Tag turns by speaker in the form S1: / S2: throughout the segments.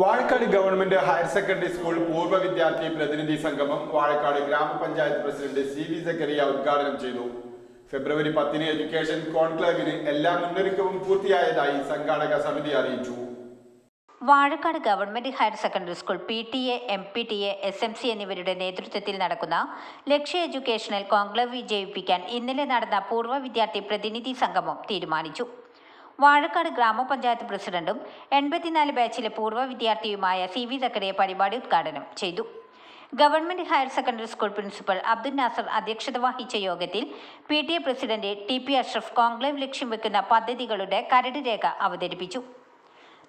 S1: Vazhakkad government higher secondary school പൂർവ വിദ്യാർത്ഥി പ്രതിനിധി സംഗമം വാഴക്കാട് ഗ്രാമപഞ്ചായത്ത് പ്രസിഡന്റ് സി വി സക്കറിയ ഉദ്ഘാടനം ചെയ്തു. ഫെബ്രുവരി പത്തിന് എഡ്യൂക്കേഷൻ കോൺക്ലേവിന് എല്ലാ മുന്നൊരുക്കവും പൂർത്തിയായതായി സംഘാടക സമിതി അറിയിച്ചു.
S2: Vazhakkad government higher secondary school P T A M P T A S M C എന്നിവരുടെ നേതൃത്വത്തിൽ നടക്കുന്ന ലക്ഷ്യ എഡ്യൂക്കേഷണൽ കോൺക്ലേവ് വിജയിപ്പിക്കാൻ ഇന്നലെ നടന്ന പൂർവ വിദ്യാർത്ഥി പ്രതിനിധി സംഗമം തീരുമാനിച്ചു. വാഴക്കാട് ഗ്രാമപഞ്ചായത്ത് പ്രസിഡന്റും എൺപത്തിനാല് ബാച്ചിലെ പൂർവ വിദ്യാർത്ഥിയുമായ സി വി സക്കറിയ പരിപാടി ഉദ്ഘാടനം ചെയ്തു. Government higher secondary school principal Abdul Nasar അധ്യക്ഷത വഹിച്ച യോഗത്തിൽ P T A president T P Ashraf conclave ലക്ഷ്യം വെക്കുന്ന പദ്ധതികളുടെ കരട് രേഖ അവതരിപ്പിച്ചു.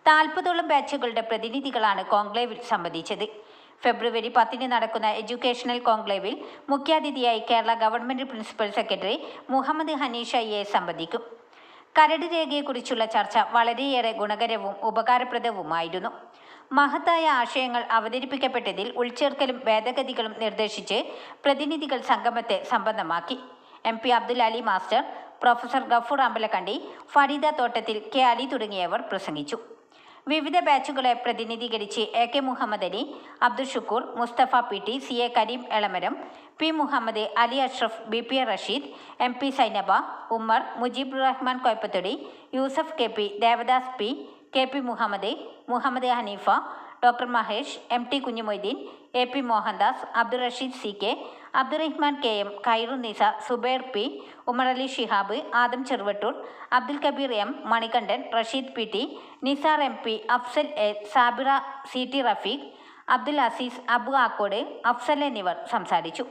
S2: നാൽപ്പതോളം ബാച്ചുകളുടെ പ്രതിനിധികളാണ് കോൺക്ലേവിൽ സംബന്ധിച്ചത്. ഫെബ്രുവരി പത്തിന് നടക്കുന്ന എഡ്യൂക്കേഷണൽ കോൺക്ലേവിൽ മുഖ്യാതിഥിയായി Kerala government principal secretary Muhammad Hanish A സംബന്ധിക്കും. കരട് രേഖയെക്കുറിച്ചുള്ള ചർച്ച വളരെയേറെ ഗുണകരവും ഉപകാരപ്രദവുമായിരുന്നു. മഹത്തായ ആശയങ്ങൾ അവതരിപ്പിക്കപ്പെട്ടതിൽ ഉൾച്ചേർക്കലും ഭേദഗതികളും നിർദ്ദേശിച്ച് പ്രതിനിധികൾ സംഗമത്തെ സമ്പന്നമാക്കി M P Abdul Ali master professor Gafoor Ambalakandi Farida Thottathil K Ali തുടങ്ങിയവർ പ്രസംഗിച്ചു. വിവിധ ബാച്ചുകളെ പ്രതിനിധീകരിച്ച് A K Muhammad Ali Abdul Shukoor Musthafa P T C A Kareem Elamaram P Muhammad Ali Ashraf B P A Rasheed M P Sainaba Ummer Mujeeb Rahman Koyappathodi Yusuf K P Devadas P K P Muhammad Muhammad Haneefa doctor Mahesh M T Kunhumoideen A P Mohandas Abdul Rasheed C K Abdurahman K M Khairunnisa Subair P Umar Ali Shihab Adam Cheruvattoor Abdul Kabeer M Manikandan Rasheed P T Nisar M P Afsal A Sabira C T Rafeeq Abdul Azeez Abu Akkode Afsal എന്നിവർ സംസാരിച്ചു.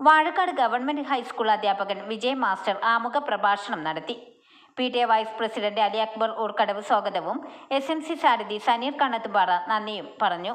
S2: Vazhakkad government high school അധ്യാപകൻ Vijay master ആമുഖ പ്രഭാഷണം നടത്തി. P T A vice president Ali Akbar Oorkadavu സ്വാഗതവും S M C സാരഥി സനീർ കണ്ണത്തുപാറ നന്ദിയും പറഞ്ഞു.